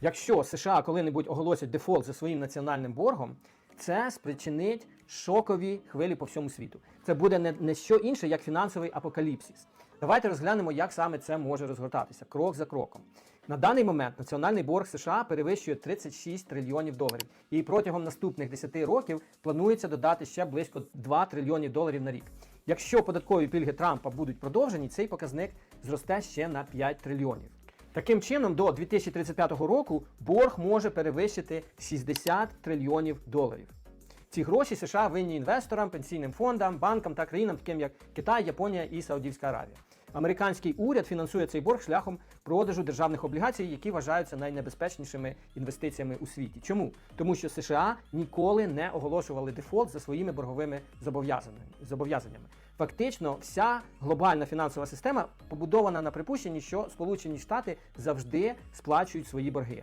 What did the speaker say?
Якщо США коли-небудь оголосять дефолт за своїм національним боргом, це спричинить шокові хвилі по всьому світу. Це буде не, не що інше, як фінансовий апокаліпсис. Давайте розглянемо, як саме це може розгортатися крок за кроком. На даний момент національний борг США перевищує 36 трильйонів доларів, і протягом наступних 10 років планується додати ще близько 2 трильйонів доларів на рік. Якщо податкові пільги Трампа будуть продовжені, цей показник зросте ще на 5 трильйонів. Таким чином, до 2035 року борг може перевищити 60 трильйонів доларів. Ці гроші США винні інвесторам, пенсійним фондам, банкам та країнам, таким як Китай, Японія і Саудівська Аравія. Американський уряд фінансує цей борг шляхом продажу державних облігацій, які вважаються найнебезпечнішими інвестиціями у світі. Чому? Тому що США ніколи не оголошували дефолт за своїми борговими зобов'язаннями. Фактично, вся глобальна фінансова система побудована на припущенні, що Сполучені Штати завжди сплачують свої борги.